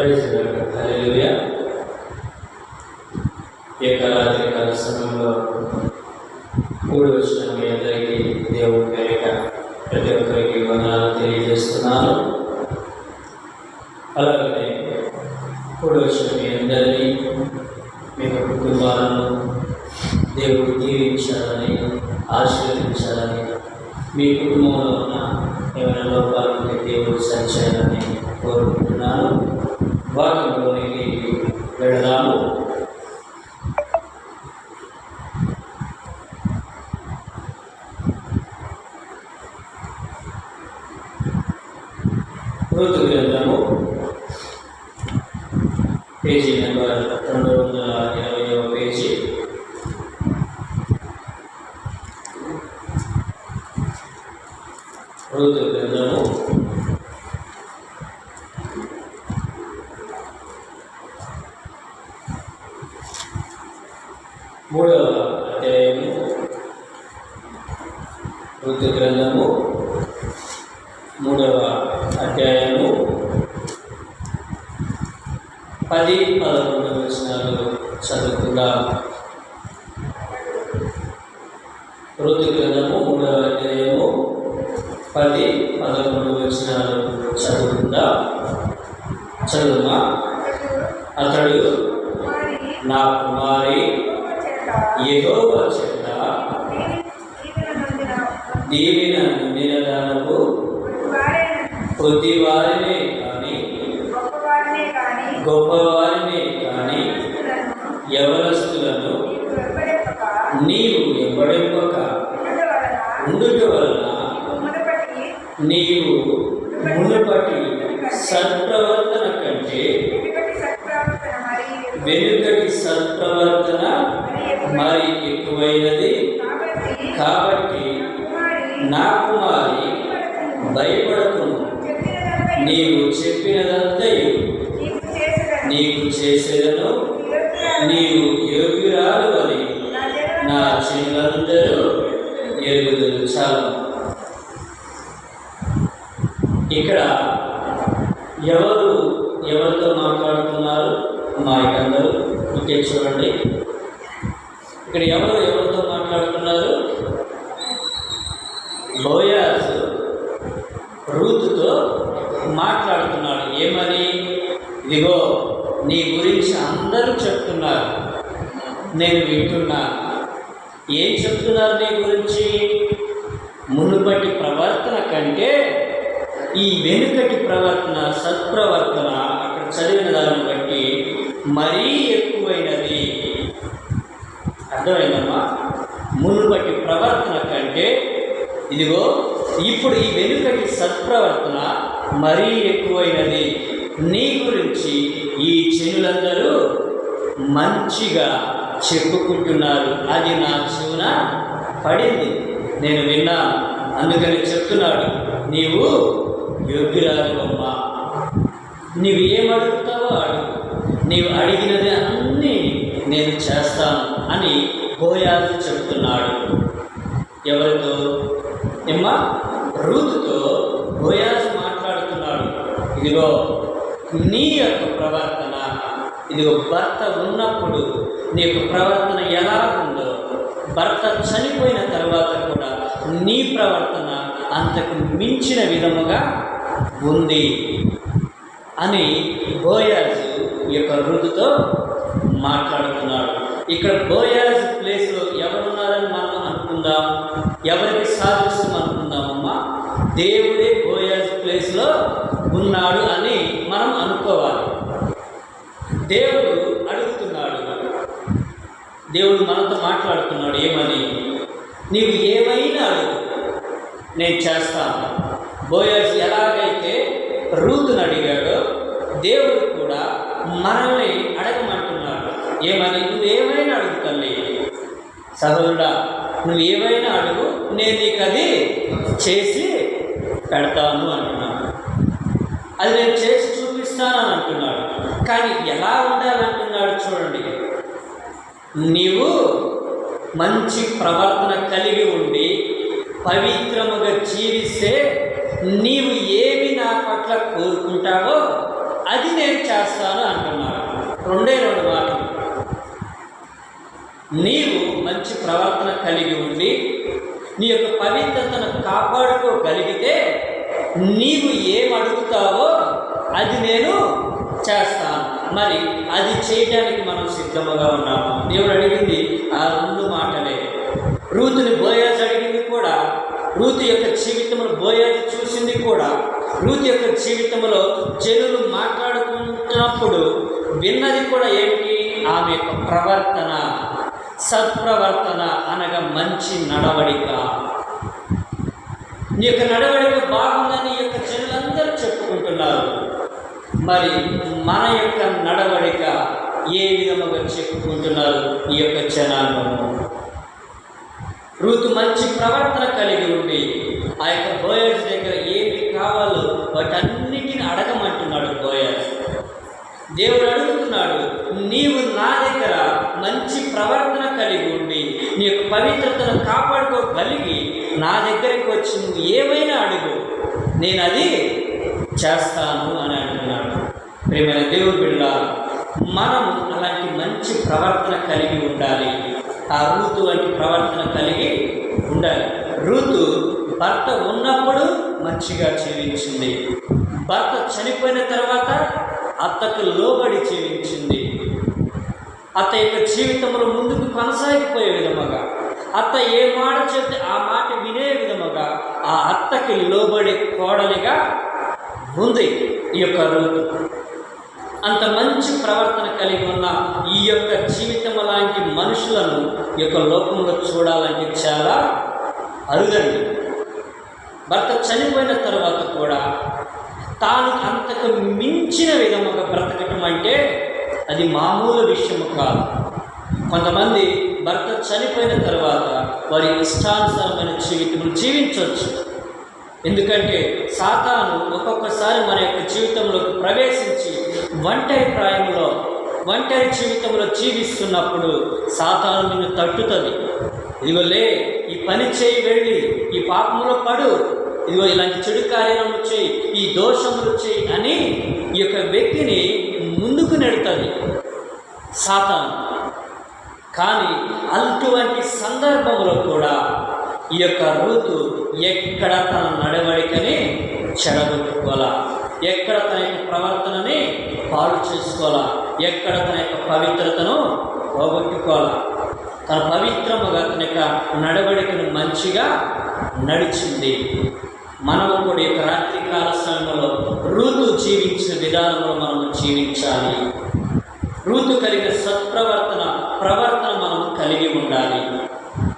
Praise హల్లెలూయా ఏకారాత్రి కాల సమయంలో కూడి వచ్చిన మీ అందరికీ దేవుడి పేరిట ప్రతి ఒక్కరికి వందనాలు తెలియజేస్తున్నాను అలాగనే కూడి వచ్చిన మీ అందరినీ మీ కుటుంబాలను దేవుడు దీవించాలని ఆశీర్వదించాలని మీ కుటుంబంలో ఉన్న ఏమైనా లోపాలు ఉంటే దేవుడు సరిచేయాలని కోరుకుంటున్నాను ఋతు గ్రంథము పేజీ నెంబర్ రెండు వందల ఇరవైవ పేజీ ఋతు గ్రంథము మూడవ అధ్యాయము ఋతు గ్రంథము మూడవ అధ్యాయము పది పదకొండు వచనాలు చదువుకుందాం ఋతు గ్రంథము మూడవ అధ్యాయము పది పదకొండు వచనాలు చదువుకుందాం? చదువుమా? అతడు నా కుమారి యెహోవా చేత దీవిన నిండిన దానము కొద్ది వారినే కానీ గొప్పవారినే కానీ యవనస్తులను ఉండుట వలన నీవు మునుపటి సత్ప్రవర్తన కంటే వెనుకటి సత్ప్రవర్తన మరి ఎక్కువైనది. కాబట్టి నా కుమారి భయపడకును. నీవు చెప్పినదంతయు. నీకు చేసేదను. నీవు యోగ్యురాలు అని నా చిన్నందరూ ఎనిమిది నిమిషాలు ఇక్కడ ఎవరు ఎవరితో మాట్లాడుతున్నారు? మా ఇంకే చూడండి. ఇక్కడ ఎవరు ఎవరితో మాట్లాడుతున్నారు? లోయాస్ రూతుతో మాట్లాడుతున్నాడు ఏమని? ఇదిగో నీ గురించి అందరూ చెప్తున్నారు. నేను వింటున్నాను. మునుపటి ప్రవర్తన కంటే ఈ వెనుకటి ప్రవర్తన సత్ప్రవర్తన అక్కడ చదివిన దాన్ని బట్టి మరీ ఎక్కువైనది. అర్థమైందమ్మా? మునుపటి ప్రవర్తన కంటే ఇదిగో ఇప్పుడు ఈ వెనుకటి సత్ప్రవర్తన మరీ ఎక్కువైనది. నీ గురించి ఈ చెనులందరూ మంచిగా చెప్పుకుంటున్నారు. అది నా చెవున పడింది. నేను విన్నాను. అందుకని చెప్తున్నాడు నీవు యోగ్యురాలు అమ్మా నీవు ఏమడుగుతావో అడుగు. నీవు అడిగినది అన్నీ నేను చేస్తాను అని బోయాజు చెప్తున్నాడు. ఎవరితో? నిమ్మ రూతుతో బోయాజు మాట్లాడుతున్నాడు. ఇదిగో నీ యొక్క ప్రవర్తన ఇదిగో భర్త ఉన్నప్పుడు నీ యొక్క ప్రవర్తన ఎలా ఉందో భర్త చనిపోయిన తర్వాత కూడా నీ ప్రవర్తన అంతకు మించిన విధముగా ఉంది అని బోయాజు ఈ యొక్క ఋతుతో మాట్లాడుతున్నాడు. ఇక్కడ బోయాజ్ ప్లేస్లో ఎవరున్నారని మనం అనుకుందాం. ఎవరికి సాధిస్తాం అనుకుందామమ్మా? దేవుడే బోయాజ్ ప్లేస్లో ఉన్నాడు అని మనం అనుకోవాలి. దేవుడు అడుగుతున్నాడు. దేవుడు మనతో మాట్లాడుతున్నాడు ఏమని? నీవు ఏమైనా అడుగు నేను చేస్తాను. బోయస్ ఎలాగైతే రూతును అడిగాడో దేవుడు కూడా మనల్ని అడగమంటున్నాడు. ఏమని? నువ్వు ఏమైనా అడుగు తల్లి. సహోదరుడా నువ్వు ఏమైనా అడుగు నేను నీకు అది చేసి పెడతాను అంటున్నాను అది నేను చేసి చూపిస్తాను అని అంటున్నాడు. కానీ ఎలా ఉండాలంటున్నాడు చూడండి. నీవు మంచి ప్రవర్తన కలిగి ఉండి పవిత్రముగా జీవిస్తే నీవు ఏమి నా పట్ల కోరుకుంటావో అది నేను చేస్తాను అంటున్నాను రెండే రెండు మాటలు. నీవు మంచి ప్రవర్తన కలిగి ఉండి నీ యొక్క పవిత్రతను కాపాడుకోగలిగితే నీవు ఏం అడుగుతావో అది నేను చేస్తాను మరి అది చేయడానికి మనం సిద్ధముగా ఉన్నాము దేవుడు అడిగింది ఆ రెండు మాటలే. రూతుని బోయాజ్ అడిగింది కూడా. రూతు యొక్క జీవితంలో బోయాజ్ చూసింది కూడా. రూతు యొక్క జీవితంలో జనులు మాట్లాడుకుంటున్నప్పుడు విన్నది కూడా ఏమిటి? ఆమె యొక్క ప్రవర్తన. సత్ప్రవర్తన అనగా మంచి నడవడిక. నీ యొక్క నడవడిక బాగుందని ఈ యొక్క జనులందరూ చెప్పుకుంటున్నారు. మరి మన యొక్క నడవడిక ఏ విధముగా చెప్పుకుంటున్నారు ఈ యొక్క జనాంగము ఋతు మంచి ప్రవర్తన కలిగి ఉండి ఆ యొక్క బోయర్స్ దగ్గర ఏమి కావాలో వాటన్నిటిని అడగమంటున్నాడు బోయర్స్. దేవుడు అడుగుతున్నాడు నీవు నా దగ్గర మంచి ప్రవర్తన కలిగి ఉండి నీ యొక్క పవిత్రతను కాపాడుకోగలిగి నా దగ్గరికి వచ్చి నువ్వు ఏమైనా అడుగు నేను అది చేస్తాను అని ప్రియమైన దేవుడు బిడ్డ మనం అలాంటి మంచి ప్రవర్తన కలిగి ఉండాలి. ఆ ఋతు వంటి ప్రవర్తన కలిగి ఉండాలి. ఋతు భర్త ఉన్నప్పుడు మంచిగా జీవించింది. భర్త చనిపోయిన తర్వాత అత్తకు లోబడి జీవించింది. అత్త యొక్క జీవితంలో ముందుకు కొనసాగిపోయే విధముగా అత్త ఏ మాట చెప్తే ఆ మాట వినే విధముగా ఆ అత్తకి లోబడి కోడలిగా ఉంది ఈ యొక్క ఋతు అంత మంచి ప్రవర్తన కలిగి ఉన్న ఈ యొక్క జీవితం లాంటి మనుషులను ఈ యొక్క లోకంలో చూడాలంటే చాలా అరుదండి భర్త చనిపోయిన తర్వాత కూడా తాను అంతకు మించిన విధముగా బ్రతకటం అంటే అది మామూలు విషయము కాదు. కొంతమంది భర్త చనిపోయిన తర్వాత వారి ఇష్టానుసారమైన జీవితం జీవించవచ్చు. ఎందుకంటే సాతాను ఒక్కొక్కసారి మన యొక్క జీవితంలోకి ప్రవేశించి ఒంటరి ప్రాయంలో ఒంటరి జీవితంలో జీవిస్తున్నప్పుడు సాతాను నిన్ను తట్టుతుంది. ఇదిగో లే ఈ పని చేయి వెళ్ళి ఈ పాపంలో పడు. ఇదిగో ఇలాంటి చెడు కార్యాలను చేయి ఈ దోషములు వచ్చాయి అని ఈ యొక్క వ్యక్తిని ముందుకు నెడుతుంది సాతాను. కానీ అటువంటి సందర్భంలో కూడా ఈ యొక్క రూతు ఎక్కడ తన నడవడికని చెడగొట్టుకోవాలా ఎక్కడ తన యొక్క ప్రవర్తనని పాడు చేసుకోవాలా? ఎక్కడ తన యొక్క పవిత్రతను పోగొట్టుకోవాలా? తన పవిత్రముగా తన యొక్క నడవడికను మంచిగా నడిచింది. మనము కూడా యొక్క రాత్రికాల సమయంలో ఋతు జీవించిన విధానంలో మనము జీవించాలి. ఋతు కలిగిన సత్ప్రవర్తన ప్రవర్తన మనం కలిగి ఉండాలి.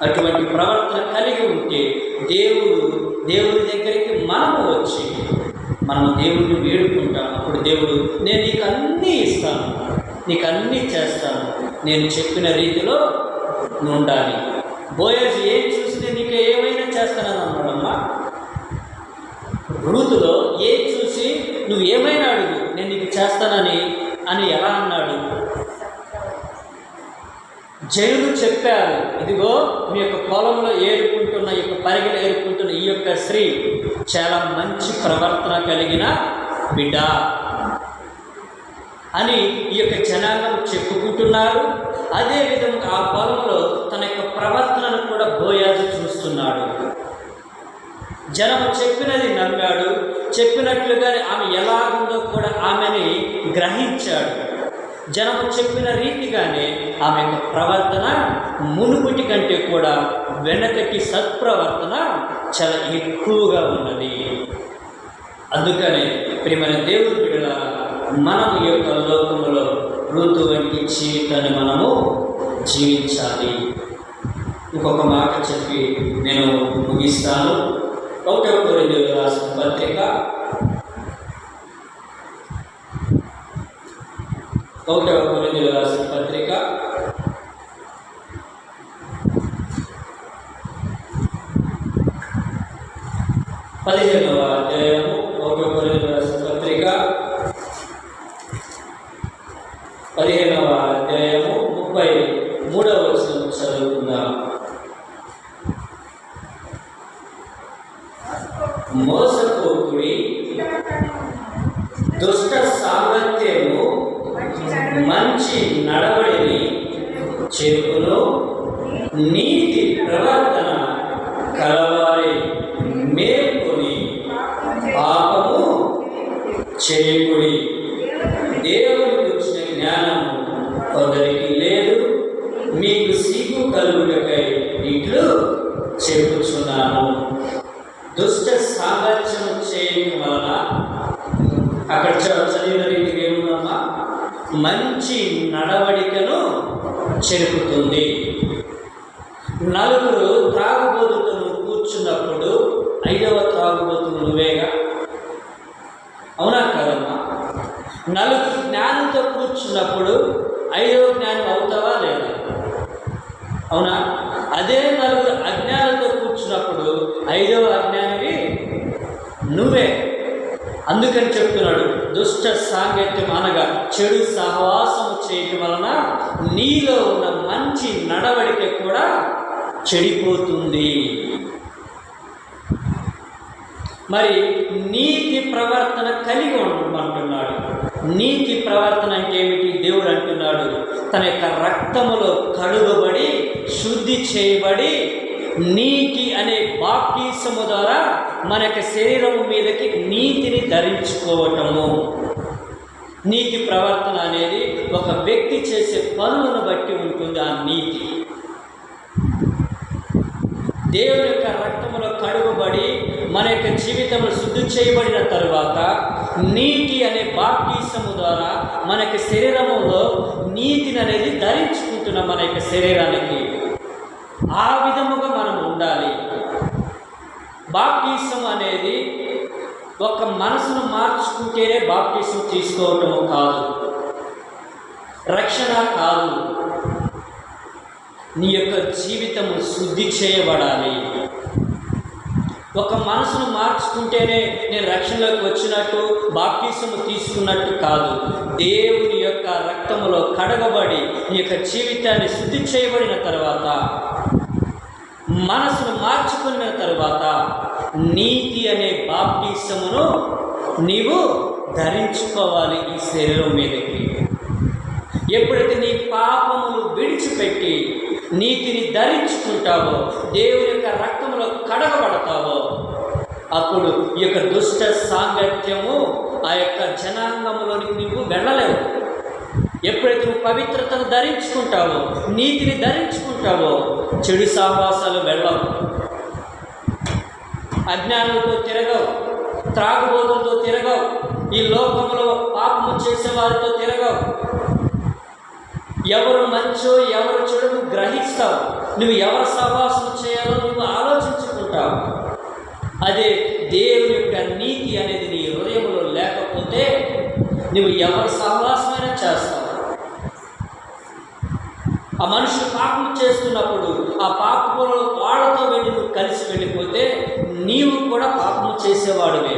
అటువంటి ప్రవర్తన కలిగి ఉంటే దేవుడు దేవుడి దగ్గరికి మనము వచ్చి మనం దేవుడిని వేడుకుంటాం. అప్పుడు దేవుడు నేను నీకు అన్నీ ఇస్తాను. నీకు అన్నీ చేస్తాను. నేను చెప్పిన రీతిలో నువ్వు ఉండాలి. బోయస్ ఏం చూస్తే నీకు ఏమైనా చేస్తానని అన్నాడమ్మా. రూతులో ఏం చూసి నువ్వు ఏమైనా అడుగు నేను నీకు చేస్తానని అని ఎలా అన్నాడు? జైలు చెప్పారు ఇదిగో మీ యొక్క పొలంలో ఏరుకుంటున్న ఈ యొక్క పరిగెలు ఏరుకుంటున్న ఈ యొక్క స్త్రీ చాలా మంచి ప్రవర్తన కలిగిన బిడ్డ అని ఈ యొక్క జనాంగం చెప్పుకుంటున్నారు. అదేవిధంగా ఆ పొలంలో తన యొక్క ప్రవర్తనను కూడా బోయాజు చూస్తున్నాడు. జనము చెప్పినది నమ్మాడు చెప్పినట్లుగానే ఆమె ఎలాగుందో కూడా ఆమెని గ్రహించాడు. జనము చెప్పిన రీతిగానే ఆమె యొక్క ప్రవర్తన మునుపటి కంటే కూడా వెనకటి సత్ప్రవర్తన చాలా ఎక్కువగా ఉన్నది. అందుకనే ప్రియమైన దేవుడు బిడ్డ మనం ఈ యొక్క లోకంలో ఋతు వంటి జీవితాన్ని మనము జీవించాలి. ఇంకొక మాట చెప్పి నేను ముగిస్తాను. ఒకటవ రెండు రాసిన పత్రిక కౌటవ కొరింది రాసిన పత్రిక. పదిహేనవ అధ్యాయము కౌటవ కొరింది రాసిన పత్రిక. పదిహేనవ అధ్యాయము ముప్పై మూడవ వచనం చదువుకుందాం. మోసపోకుడి దుష్ట సాంగత్యము మంచి నడవడిని చెప్పును నీతి ప్రవర్తన కలవారి మేల్కొని పాపము చేయకుడి దేవుని గురించిన జ్ఞానము కొందరికి లేదు. మీకు సిగ్గు కలుగుటకై ఇట్లు చెప్పుచున్నాను. దుష్ట సామర్థ్యం చేయడం వలన అక్కడ చదివినది మంచి నడవడికను చెరుపుతుంది నలుగురు త్రాగుబోతుతో కూర్చున్నప్పుడు ఐదవ త్రాగుబోతు నువ్వేగా? అవునా కాదమ్మా నలుగురు జ్ఞానంతో కూర్చున్నప్పుడు ఐదవ జ్ఞానం అవుతావా లేదా? అవునా? అదే నలుగురు అజ్ఞానంతో కూర్చున్నప్పుడు ఐదవ అజ్ఞానివి నువ్వే. అందుకని చెప్తున్నాడు దుష్ట సాంగత్యం అనగా చెడు సహవాసము చేయటం వలన నీలో ఉన్న మంచి నడవడిక కూడా చెడిపోతుంది. మరి నీతి ప్రవర్తన కలిగి ఉండమంటున్నాడు నీతి ప్రవర్తన అంటే ఏమిటి? దేవుడు అంటున్నాడు. తన యొక్క రక్తములో కడుగబడి శుద్ధి చేయబడి నీతి అనే బాప్తీసము ద్వారా మన యొక్క శరీరం మీదకి నీతిని ధరించుకోవటము. నీతి ప్రవర్తన అనేది ఒక వ్యక్తి చేసే పనులను బట్టి ఉంటుంది ఆ నీతి. దేవుని యొక్క రక్తములో కడుగుబడి మన యొక్క జీవితంలో శుద్ధి చేయబడిన తరువాత నీటి అనే బాప్తీసము ద్వారా మన యొక్క శరీరములో నీతిని అనేది ధరించుకుంటున్న మన యొక్క శరీరానికి ఆ విధముగా మనం ఉండాలి. బాప్తీసం అనేది ఒక మనసును మార్చుకుంటేనే బాప్తీసం తీసుకోవటం కాదు. రక్షణ కాదు. నీ యొక్క జీవితము శుద్ధి చేయబడాలి. ఒక మనసును మార్చుకుంటేనే నేను రక్షణలోకి వచ్చినట్టు బాప్టీసము తీసుకున్నట్టు కాదు. దేవుని యొక్క రక్తములో కడగబడి నీ యొక్క జీవితాన్ని శుద్ధి చేయబడిన తర్వాత మనసును మార్చుకున్న తర్వాత నీతి అనే బాప్తీసమును నీవు ధరించుకోవాలి ఈ శరీరం మీదకి. ఎప్పుడైతే నీ పాపములు విడిచిపెట్టి నీతిని ధరించుకుంటావో దేవుని యొక్క రక్త కడగబడతావో? అప్పుడు ఈ యొక్క దుష్ట సాంగత్యము ఆ యొక్క జనాంగంలోనికి నువ్వు వెళ్ళలేవు. ఎప్పుడైతే నువ్వు పవిత్రతను ధరించుకుంటావో నీతిని ధరించుకుంటావో చెడు సావాసాలు వెళ్ళవు. అజ్ఞానులతో తిరగవు త్రాగుబోతులతో తిరగవు ఈ లోకంలో పాపము చేసేవారితో తిరగవు. ఎవరు మంచో ఎవరు చెడు నువ్వు గ్రహిస్తావు. నువ్వు ఎవరు సహవాసం చేయాలో నువ్వు అదే దేవుని యొక్క నీతి అనేది నీ హృదయంలో లేకపోతే నువ్వు ఎవరి సహవాసమైనా చేస్తావు. ఆ మనుషులు పాపం చేస్తున్నప్పుడు ఆ పాపంలో వాళ్ళతో వెళ్ళి నువ్వు కలిసి వెళ్ళిపోతే నీవు కూడా పాపం చేసేవాడువే.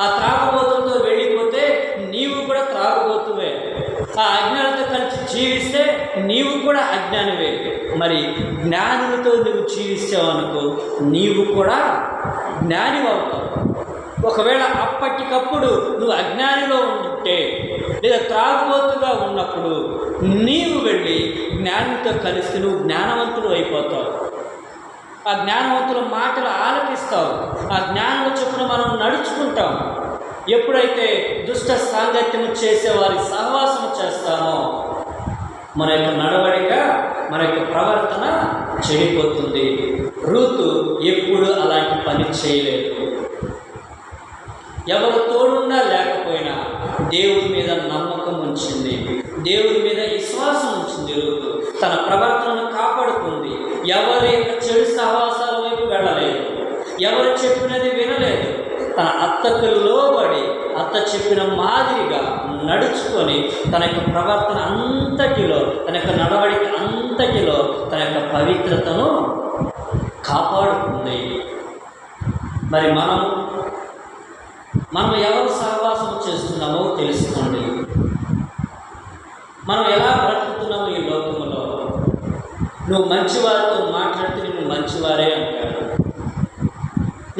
ఆ త్రాగబోతులతో వెళ్ళిపోతే నీవు కూడా త్రాగబోతువే. ఆ అజ్ఞాన జీవిస్తే నీవు కూడా అజ్ఞానివే. మరి జ్ఞానులతో నువ్వు జీవిస్తావనుకో నీవు కూడా జ్ఞాని అవుతావు ఒకవేళ అప్పటికప్పుడు నువ్వు అజ్ఞానిలో ఉంటే లేదా త్రాగుబోతుగా ఉన్నప్పుడు నీవు వెళ్ళి జ్ఞానంతో కలిసి నువ్వు జ్ఞానవంతుడు అయిపోతావు. ఆ జ్ఞానవంతుల మాటలు ఆలకిస్తావు. ఆ జ్ఞానం చొప్పున మనం నడుచుకుంటాం. ఎప్పుడైతే దుష్ట సాంగత్యము చేసే వారి చేస్తామో మన యొక్క నడవడిక మన యొక్క ప్రవర్తన చెడిపోతుంది. రూతు ఎప్పుడు అలాంటి పని చేయలేదు. ఎవరు తోడున్నా లేకపోయినా దేవుడి మీద నమ్మకం ఉంచింది. దేవుడి మీద విశ్వాసం ఉంచింది రూతు. తన ప్రవర్తనను కాపాడుకుంది. ఎవరి యొక్క చెడు సహవాసాల వైపు వెళ్ళలేదు. ఎవరు చెప్పినది వినలేదు. తన అత్తకు లోబడి అత్త చెప్పిన మాదిరిగా నడుచుకొని తన యొక్క ప్రవర్తన అంతటిలో తన యొక్క నడవడిక అంతటిలో తన యొక్క పవిత్రతను కాపాడుతుంది. మరి మనం మనం ఎవరు సహవాసం చేస్తున్నామో తెలుసుకోండి. మనం ఎలా బ్రతుకుతున్నామో ఈ లోకంలో? నువ్వు మంచివారితో మాట్లాడితే నువ్వు మంచివారే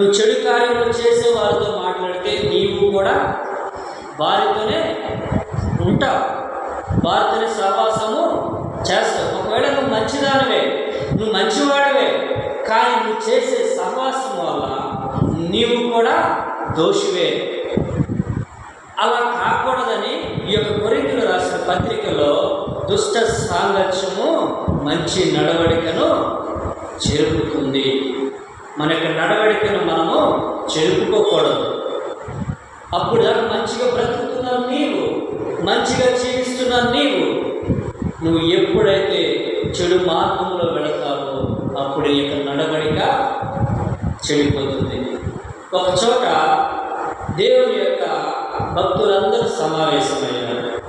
నువ్వు చెడు కార్యములు చేసే వారితో మాట్లాడితే నీవు కూడా వారితోనే ఉంటావు. వారితోనే సహవాసము చేస్తావు. ఒకవేళ నువ్వు మంచిదానివే నువ్వు మంచివాడివే కానీ నువ్వు చేసే సహవాసం వల్ల నీవు కూడా దోషివే. అలా కాకూడదని ఈ యొక్క కొరిందులు రాసిన పత్రికలో దుష్ట సాంగత్యము మంచి నడవడికను చెరుపుతుంది మన యొక్క నడవడికను మనము చెరుపుకోకూడదు. అప్పుడు మంచిగా బ్రతుకుతున్నావు నీవు మంచిగా జీవిస్తున్నావు నీవు నువ్వు ఎప్పుడైతే చెడు మార్గంలో వెళతావో అప్పుడు ఈ యొక్క నడవడిక చెడిపోతుంది. ఒక చోట దేవుని యొక్క భక్తులందరూ సమావేశమయ్యారు.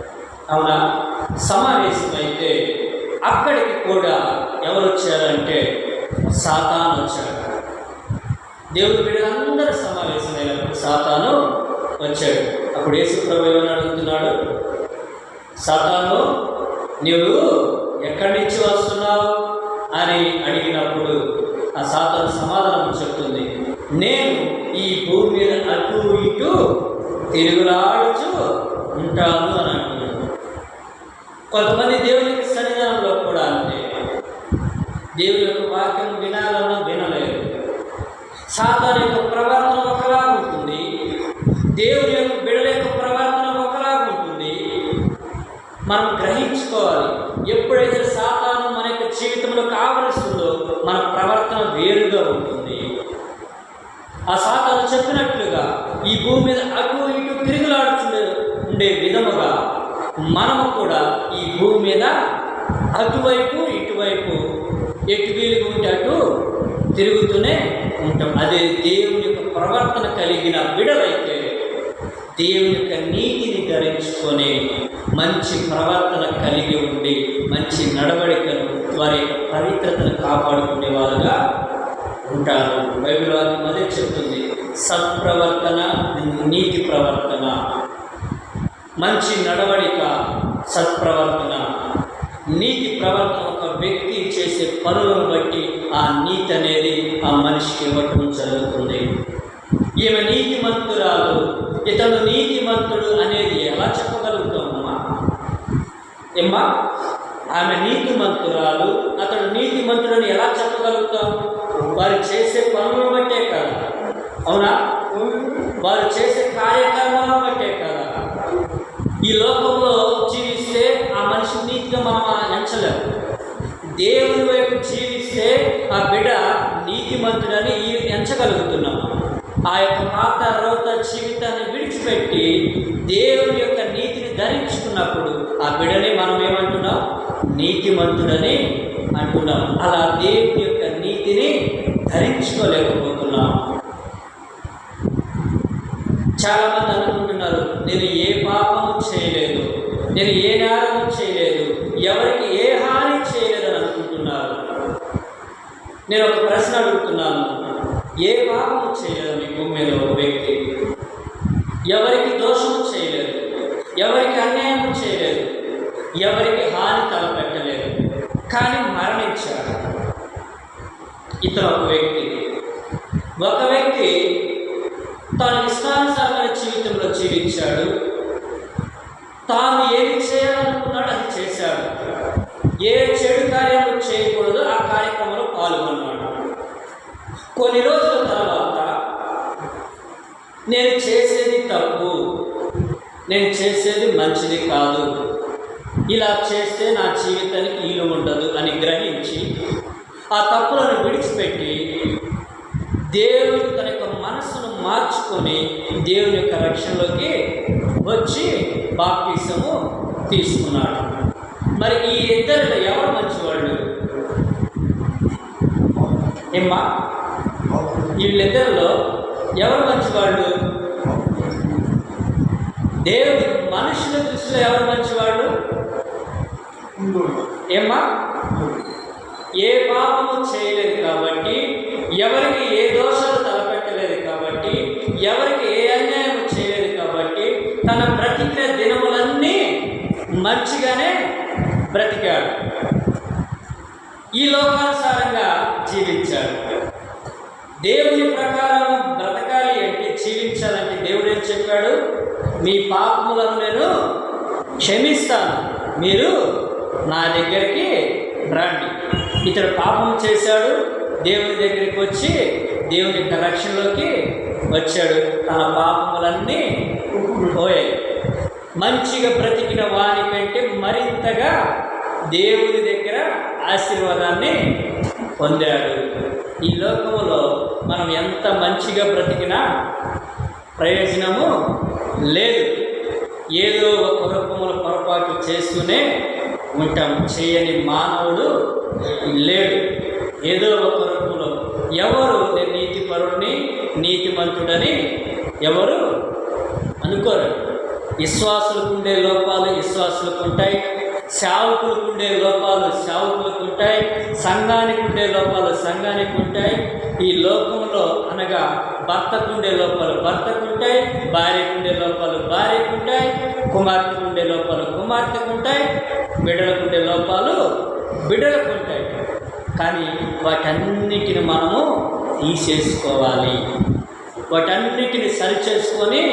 అవునా? సమావేశమైతే అక్కడికి కూడా ఎవరు వచ్చారంటే సాతాన్ వచ్చాడు దేవుడి బిడ్డలందరూ సమావేశమైనప్పుడు సాతాను వచ్చాడు. అప్పుడు యేసు ప్రభు ఏమని అడుగుతున్నాడు? సాతాను నీవు ఎక్కడి నుంచి వస్తున్నావు? అని అడిగినప్పుడు ఆ సాతాను సమాధానం చెప్తుంది. నేను ఈ భూమి మీద అటు ఇటు తిరుగులాడుచు ఉంటాను అని అంటున్నాను కొంతమంది దేవుని సన్నిధానంలో కూడా అంతే. దేవుని యొక్క వాక్యం వినాలన్నా వినలేదు. సాధన యొక్క ప్రవర్తన ఒకలా ఉంటుంది. దేవుని యొక్క బిడల యొక్క ప్రవర్తన ఒకలా ఉంటుంది. మనం గ్రహించుకోవాలి ఎప్పుడైతే సాధారణ మన యొక్క జీవితంలో కావలసిందో మన ప్రవర్తన వేరుగా ఉంటుంది. ఆ సాతాను చెప్పినట్లుగా ఈ భూమి మీద అటు ఇటు తిరుగులాడుతుండే ఉండే విధముగా మనము కూడా ఈ భూమి మీద అటువైపు ఇటువైపు ఎటు వీలుగా అటు తిరుగుతూనే ఉంటాం. అదే దేవుని యొక్క ప్రవర్తన కలిగిన విడలైతే దేవుని యొక్క నీతిని ధరించుకొని మంచి ప్రవర్తన కలిగి ఉండి మంచి నడవడికను వారి యొక్క పవిత్రతను కాపాడుకునే వారుగా ఉంటారు. బైబిల్ వాక్యం అదే చెప్తుంది. సత్ప్రవర్తన నీతి ప్రవర్తన మంచి నడవడిక సత్ప్రవర్తన నీతి ప్రవర్తన ఒక వ్యక్తి చేసే పనులను బట్టి ఆ నీతి అనేది ఆ మనిషికి ఇవ్వటం జరుగుతుంది. ఈమె నీతిమంతురాలు ఇతను నీతిమంతుడు అనేది ఎలా చెప్పగలుగుతామమ్మా? ఏమ్మా? ఆమె నీతిమంతురాలు అతడు నీతిమంతుడని ఎలా చెప్పగలుగుతాం? వారు చేసే పనులను బట్టే కదా. అవునా? వారు చేసే కార్యక్రమాలను బట్టే కదా. ఈ లోకంలో మనం దేవుని వైపు జీవిస్తే ఆ బిడ్డ నీతిమంతుడని ఈ- ఎంచగలుగుతున్నాం. ఆ యొక్క పాత రోత జీవితాన్ని విడిచిపెట్టి దేవుని యొక్క నీతిని ధరించుకున్నప్పుడు ఆ బిడ్డని మనం ఏమంటున్నాం? నీతిమంతుడని అంటున్నాం. అలా దేవుని యొక్క నీతిని ధరించుకోలేకపోతున్నాం. చాలామంది అనుకుంటున్నారు నేను ఏ పాపము చేయలేదు నేను ఏ నేరము చేయలేదు ఎవరికి ఏ హాని చేయలేదని అనుకుంటున్నారు? నేను ఒక ప్రశ్న అడుగుతున్నాను. ఏ పాపము చేయలేదు మీ భూమి మీద ఒక వ్యక్తి? ఎవరికి దోషము చేయలేదు? ఎవరికి అన్యాయం చేయలేదు? ఎవరికి హాని తలపెట్టలేదు? కానీ మరణించాడు. ఇతను ఒక వ్యక్తి. ఒక వ్యక్తి తాను ఇష్టానుసారమైన జీవితంలో జీవించాడు. తాను ఏది చేయాలనుకున్నాడో చేశాడు. ఏ చెడు కార్యాలు చేయకూడదో ఆ కార్యక్రమంలో పాల్గొన్నాడు. కొన్ని రోజుల తర్వాత నేను చేసేది తప్పు నేను చేసేది మంచిది కాదు. ఇలా చేస్తే నా జీవితానికి ఈలు ఉండదు అని గ్రహించి ఆ తప్పులను విడిచిపెట్టి దేవుడు తన యొక్క మనసును మార్చుకొని దేవుని యొక్క రక్షణలోకి వచ్చి బాప్తీసము తీసుకున్నాడు. మరి ఈ ఇద్దరిలో ఎవరు మంచివాళ్ళు? ఏమ్మా? వీళ్ళిద్దరిలో ఎవరు మంచివాళ్ళు? దేవుడు మనుషుల దృష్టిలో ఎవరు మంచివాళ్ళు? ఏమ్మా? ఏ పాపము చేయలేదు కాబట్టి ఎవరికి ఏ దోషాలు తలపెట్టలేదు కాబట్టి ఎవరికి ఏ అన్యాయం చేయలేదు కాబట్టి తన ప్రతిజ్ఞ దినములన్నీ మంచిగానే బ్రతికాడు. ఈ లోకానుసారంగా జీవించాడు. దేవుని ప్రకారం బ్రతకాలి అంటే జీవించాలంటే దేవుడు ఏం చెప్పాడు? మీ పాపములను నేను క్షమిస్తాను. మీరు నా దగ్గరికి రండి. ఇతడు పాపం చేశాడు. దేవుని దగ్గరికి వచ్చి దేవుని యొక్క రక్షణలోకి వచ్చాడు. తన పాపములన్నీ పోయాయి. మంచిగా బ్రతికిన వాని కంటే మరింతగా దేవుని దగ్గర ఆశీర్వాదాన్ని పొందాడు. ఈ లోకంలో మనం ఎంత మంచిగా బ్రతికినా ప్రయోజనము లేదు. ఏదో ఒక రూపముల పొరపాటు చేస్తూనే ఉంటాం. చేయని మానవుడు లేడు. ఏదో ఒక రూపంలో ఎవరు నేను నీతిపరుడిని నీతిమంతుడని ఎవరు అనుకోరు. విశ్వాసులకు ఉండే లోపాలు విశ్వాసులకు ఉంటాయి సేవకులకు ఉండే లోపాలు సేవకులకు ఉంటాయి సంఘానికి ఉండే లోపాలు సంఘానికి ఉంటాయి ఈ లోకంలో అనగా భర్తకు ఉండే లోపాలు భర్తకు ఉంటాయి భార్యకు ఉండే లోపాలు భార్యకు ఉంటాయి కుమార్తెకు ఉండే లోపాలు కుమార్తెకు ఉంటాయి బిడ్డలకు ఉండే లోపాలు బిడ్డలకు ఉంటాయి కానీ వాటన్నిటిని మనము తీసేసుకోవాలి. వాటన్నిటిని సరిచేసుకొని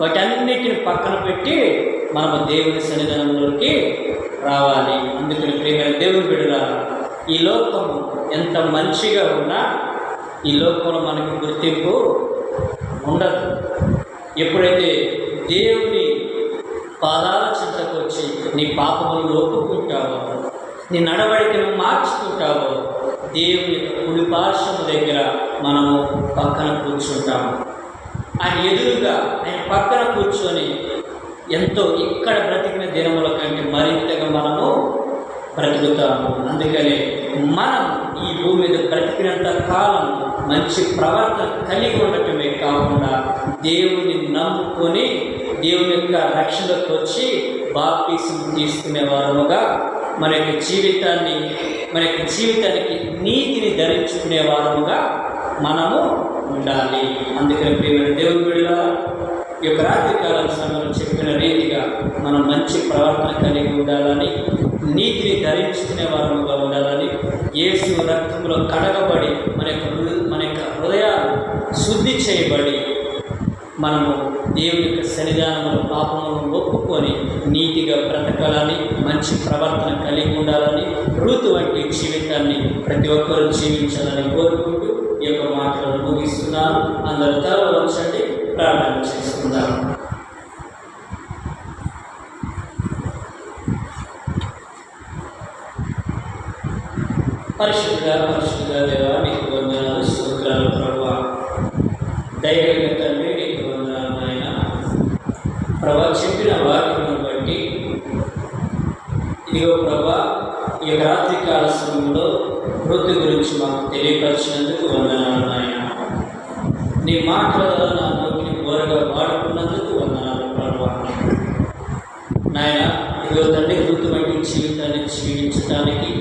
వాటన్నిటిని పక్కన పెట్టి మనము దేవుని సన్నిధానంలోకి రావాలి. అందుకని ప్రేమైన దేవుని బిడ్డలా ఈ లోకం ఎంత మంచిగా ఉన్నా ఈ లోకంలో మనకి గుర్తింపు ఉండదు. ఎప్పుడైతే దేవుని పాదాల చింతకు వచ్చి నీ పాపములు లోపుకుంటావో నీ నడవడికను మార్చుకుంటావో దేవుని యొక్క కుడి దగ్గర మనము పక్కన కూర్చుంటాము. ఆయన ఎదురుగా ఆయన పక్కన కూర్చొని ఎంతో ఇక్కడ బ్రతికిన దినముల కంటే మరింతగా మనము బ్రతుకుతాము. అందుకని మనం ఈ భూమి మీద బ్రతికినంత కాలం మంచి ప్రవర్తన కలిగి ఉండటమే కాకుండా దేవుని నమ్ముకొని దేవుని యొక్క రక్షణకు వచ్చి బాప్తీసం తీసుకునే వారముగా మన యొక్క జీవితాన్ని మన యొక్క జీవితానికి నీతిని ధరించుకునే వారముగా మనము ఉండాలి అందుకని ప్రియమైన దేవుని బిడ్డ ఈ యొక్క రాత్రికాలం సమయంలో చెప్పిన రీతిగా మనం మంచి ప్రవర్తన కలిగి ఉండాలని నీతిని ధరించుకునే వారముగా ఉండాలని యేసు రక్తంలో కడగబడి మన యొక్క మన యొక్క హృదయాలు శుద్ధి చేయబడి మనము దేవుని యొక్క సన్నిధానంలో పాపములను ఒప్పుకొని నీతిగా బ్రతకాలని మంచి ప్రవర్తన కలిగి ఉండాలని ఋతు వంటి జీవితాన్ని ప్రతి ఒక్కరూ జీవించాలని కోరుకుంటూ యొక్క మాటలను ముగిస్తున్నాను అందరూ తల వంచండి ప్రార్థన చేసుకుందాం. పరిశుద్ధ పరిశుద్ధ దేవ నీకు వందనాలు సూత్రాలు ప్రభు. దైవంగా తండ్రి నీకు వందనాలు నాయన. ప్రభా చెప్పిన వాక్యం బట్టి ఇదిగో ప్రభా ఈ యొక్క రాత్రికాల సమయంలో మృతి గురించి మాకు తెలియపరిచినందుకు వందనాలు నాయన. నీ మాటలు నా నోటిని కోరగా వాడుకున్నందుకు వందనాలు ప్రభా. నాయన ఇదో తండ్రి వృత్తి జీవితాన్ని జీవించడానికి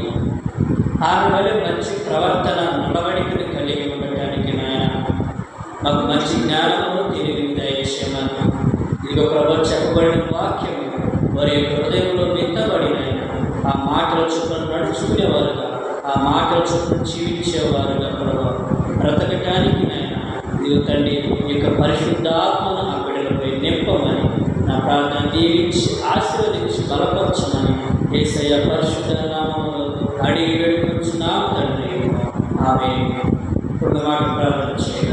ఆమె వల్ల మంచి ప్రవర్తన నడవడికను కలిగి ఉండటానికి నాయన మాకు మంచి జ్ఞానము తెలివి దయచేయమని ఇదిగో ప్రభు చెప్పబడిన వాక్యం వారి యొక్క హృదయంలో విత్తబడిన ఆ మాటల చొప్పున నడుచుకునేవారుగా. ఆ మాటల చొప్పున జీవించేవారుగా ప్రభావ బ్రతకటానికి నాయన ఇదిగో తండ్రి ఈ యొక్క పరిశుద్ధాత్మను ఆ బిడ్డలపై నింపమని నా ప్రార్థన దీవించి ఆశీర్వదించి బలపరచమని ఏసయ్య పరిశుద్ధ నామంలో అడిగి వేడుకొచ్చున్నాము తండ్రి. ఆమె ఇప్పుడు మాట ప్రార్థన చేయాలి